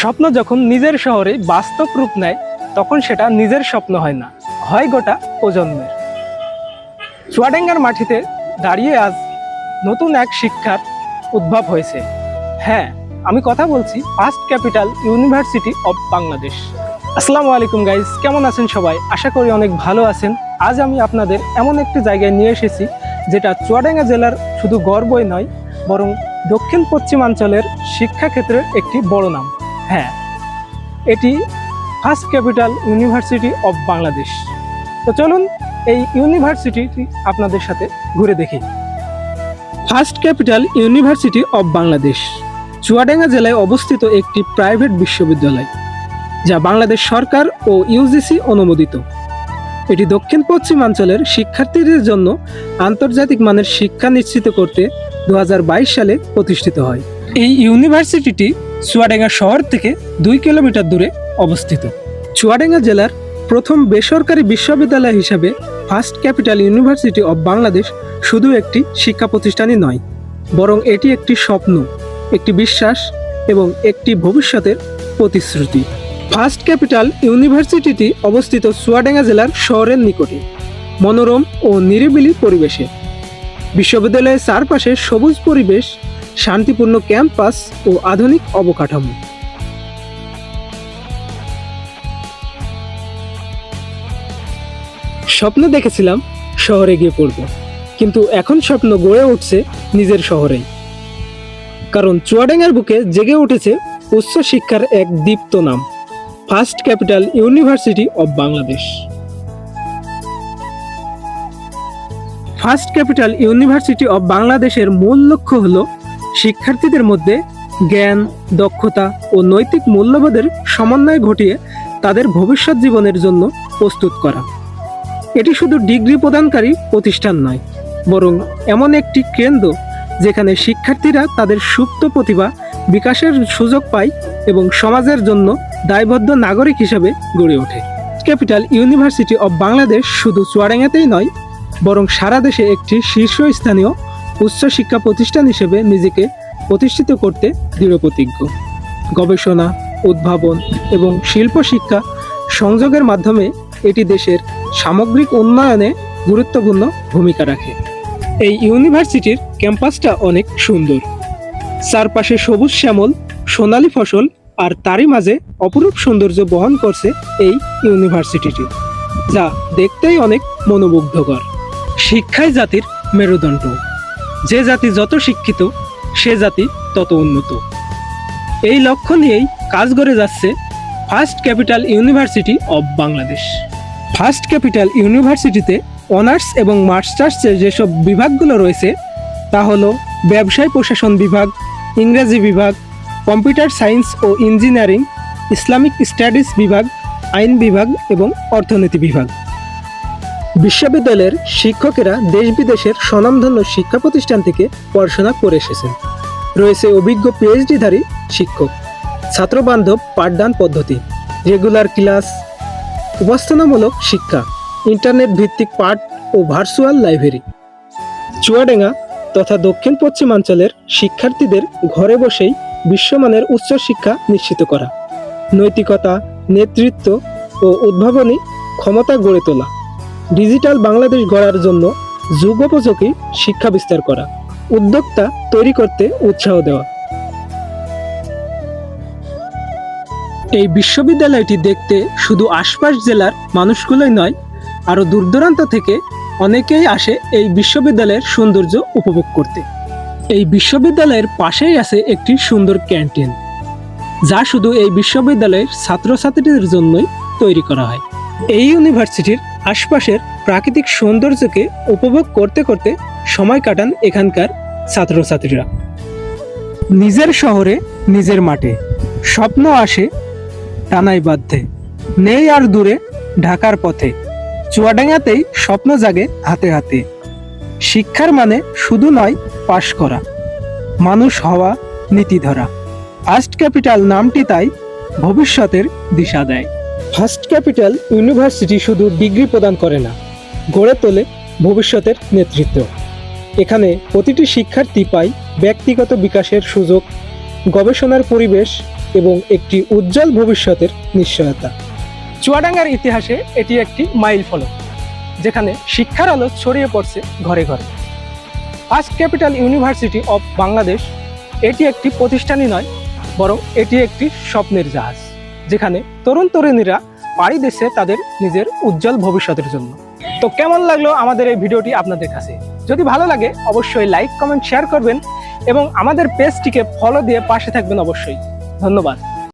স্বপ্ন যখন নিজের শহরে বাস্তব রূপ নেয়, তখন সেটা নিজের স্বপ্ন হয় না, হয় গোটা প্রজন্মের। চুয়াডাঙ্গার মাটিতে দাঁড়িয়ে আজ নতুন এক শিক্ষার উদ্ভব হয়েছে। হ্যাঁ আমি কথা বলছি first capital university of Bangladesh আসসালামু আলাইকুম গাইজ কেমন আছেন সবাই? আশা করি অনেক ভালো আছেন। আজ আমি আপনাদের এমন একটি জায়গায় নিয়ে এসেছি, যেটা চুয়াডাঙ্গা জেলার শুধু গর্বই নয়, বরং দক্ষিণ পশ্চিমাঞ্চলের শিক্ষাক্ষেত্রের একটি বড় নাম। হ্যাঁ এটি first capital university of Bangladesh. তো চলুন এই ইউনিভার্সিটিটি আপনাদের সাথে ঘুরে দেখি। First capital university of Bangladesh, Chuadanga জেলায় অবস্থিত একটি প্রাইভেট বিশ্ববিদ্যালয়, যা বাংলাদেশ সরকার ও ইউজিসি অনুমোদিত। এটি দক্ষিণ পশ্চিমাঞ্চলের শিক্ষার্থীদের জন্য আন্তর্জাতিক মানের শিক্ষা নিশ্চিত করতে দু হাজার বাইশ সালে প্রতিষ্ঠিত হয়। এই ইউনিভার্সিটিটি চুয়াডাঙ্গা শহর থেকে দুই কিলোমিটার দূরে অবস্থিত। চুয়াডাঙ্গা জেলার প্রথম বেসরকারি বিশ্ববিদ্যালয় হিসাবে first capital university of Bangladesh শুধু একটি শিক্ষা প্রতিষ্ঠানই নয়, বরং এটি একটি স্বপ্ন, একটি বিশ্বাস এবং একটি ভবিষ্যতের প্রতিশ্রুতি। ফার্স্ট ক্যাপিটাল ইউনিভার্সিটিটি অবস্থিত চুয়াডাঙ্গা জেলার শহরের নিকটে, মনোরম ও নিরিবিলি পরিবেশে। বিশ্ববিদ্যালয়ের চারপাশে সবুজ পরিবেশ, শান্তিপূর্ণ ক্যাম্পাস ও আধুনিক অবকাঠামো। স্বপ্ন দেখেছিলাম শহরে গিয়ে পড়ব, কিন্তু এখন স্বপ্ন গড়ে উঠছে নিজের শহরেই। কারণ চুয়াডাঙ্গার বুকে জেগে উঠেছে উচ্চ শিক্ষার এক দীপ্ত নাম, first capital university of Bangladesh. First capital university of বাংলাদেশের মূল লক্ষ্য হল শিক্ষার্থীদের মধ্যে জ্ঞান, দক্ষতা ও নৈতিক মূল্যবোধের সমন্বয় ঘটিয়ে তাদের ভবিষ্যৎ জীবনের জন্য প্রস্তুত করা। এটি শুধু ডিগ্রি প্রদানকারী প্রতিষ্ঠান নয়, বরং এমন একটি কেন্দ্র যেখানে শিক্ষার্থীরা তাদের সুপ্ত প্রতিভা বিকাশের সুযোগ পায় এবং সমাজের জন্য দায়বদ্ধ নাগরিক হিসেবে গড়ে ওঠে। ক্যাপিটাল ইউনিভার্সিটি অব বাংলাদেশ শুধু চুয়াডাঙ্গাতেই নয় বরং সারা দেশে একটি শীর্ষস্থানীয় উচ্চশিক্ষা প্রতিষ্ঠান হিসেবে নিজেকে প্রতিষ্ঠিত করতে দৃঢ়প্রতিজ্ঞ গবেষণা, উদ্ভাবন এবং শিল্প শিক্ষা সংযোগের মাধ্যমে এটি দেশের সামগ্রিক উন্নয়নে গুরুত্বপূর্ণ ভূমিকা রাখে। এই ইউনিভার্সিটির ক্যাম্পাসটা অনেক সুন্দর। চারপাশে সবুজ শ্যামল, সোনালী ফসল আর তারই মাঝে অপরূপ সৌন্দর্য বহন করছে এই ইউনিভার্সিটিটি, যা দেখতেই অনেক মনোমুগ্ধকর। শিক্ষাই জাতির মেরুদণ্ড। যে জাতি যত শিক্ষিত, সে জাতি তত উন্নত। এই লক্ষ্য নিয়েই কাজ করে যাচ্ছে first capital university of Bangladesh. First capital ইউনিভার্সিটিতে অনার্স এবং মাস্টার্সের যেসব বিভাগগুলো রয়েছে, তা হলো ব্যবসায় প্রশাসন বিভাগ, ইংরেজি বিভাগ, কম্পিউটার সায়েন্স ও ইঞ্জিনিয়ারিং, ইসলামিক স্টাডিজ বিভাগ, আইন বিভাগ এবং অর্থনীতি বিভাগ। বিশ্ববিদ্যালয়ের শিক্ষকেরা দেশ বিদেশের স্বনামধন্য শিক্ষা প্রতিষ্ঠান থেকে পড়াশোনা করে এসেছেন। রয়েছে অভিজ্ঞ পিএইচডিধারী শিক্ষক, ছাত্রবান্ধব পাঠদান পদ্ধতি রেগুলার ক্লাস উপাসনামূলক শিক্ষা ইন্টারনেট ভিত্তিক পাঠ ও ভার্চুয়াল লাইব্রেরি চুয়াডেঙ্গা তথা দক্ষিণ পশ্চিমাঞ্চলের শিক্ষার্থীদের ঘরে বসেই বিশ্বমানের উচ্চশিক্ষা নিশ্চিত করা, নৈতিকতা, নেতৃত্ব ও উদ্ভাবনী ক্ষমতা গড়ে তোলা। ডিজিটাল বাংলাদেশ গড়ার জন্য যুগোপযোগী শিক্ষা বিস্তার করা, উদ্যোক্তা তৈরি করতে উৎসাহ দেওয়া। এই বিশ্ববিদ্যালয়টি দেখতে শুধু আশপাশ জেলার মানুষগুলোই নয়, আরও দূর দূরান্ত থেকে অনেকেই আসে এই বিশ্ববিদ্যালয়ের সৌন্দর্য উপভোগ করতে। এই বিশ্ববিদ্যালয়ের পাশেই আছে একটি সুন্দর ক্যান্টিন, যা শুধু এই বিশ্ববিদ্যালয়ের ছাত্রছাত্রীদের জন্যই তৈরি করা হয়। এই ইউনিভার্সিটির আশপাশের প্রাকৃতিক সৌন্দর্যকে উপভোগ করতে করতে সময় কাটান এখানকার ছাত্রছাত্রীরা। নিজের শহরে, নিজের মাঠে। স্বপ্ন আসে টানাই বাধ্যে। নেই আর দূরে ঢাকার পথে। চুয়াডাঙ্গাতেই স্বপ্ন জাগে হাতে হাতে। শিক্ষার মানে শুধু নয়, পাশ করা। মানুষ হওয়া নীতি ধরা ফার্স্ট ক্যাপিটাল নামটি তাই ভবিষ্যতের দিশা দেয়। ফার্স্ট ক্যাপিটাল ইউনিভার্সিটি শুধু ডিগ্রি প্রদান করে না, গড়ে তোলে ভবিষ্যতের নেতৃত্ব। এখানে প্রতিটি শিক্ষার্থী পায় ব্যক্তিগত বিকাশের সুযোগ, গবেষণার পরিবেশ এবং একটি উজ্জ্বল ভবিষ্যতের নিশ্চয়তা। চুয়াডাঙ্গার ইতিহাসে এটি একটি মাইল ফলক, যেখানে শিক্ষার আলো ছড়িয়ে পড়ছে ঘরে ঘরে। First capital university of Bangladesh এটি একটি প্রতিষ্ঠানই নয়, বরং এটি একটি স্বপ্নের জাহাজ। যেখানে তরুণ তরুণীরা পাড়ি দিচ্ছে তাদের নিজের উজ্জ্বল ভবিষ্যতের জন্য। তো কেমন লাগল আমাদের এই ভিডিওটি আপনাদের কাছে? যদি ভালো লাগে, অবশ্যই লাইক কমেন্ট শেয়ার করবেন এবং আমাদের পেজটিকে ফলো দিয়ে পাশে থাকবেন অবশ্যই। ধন্যবাদ।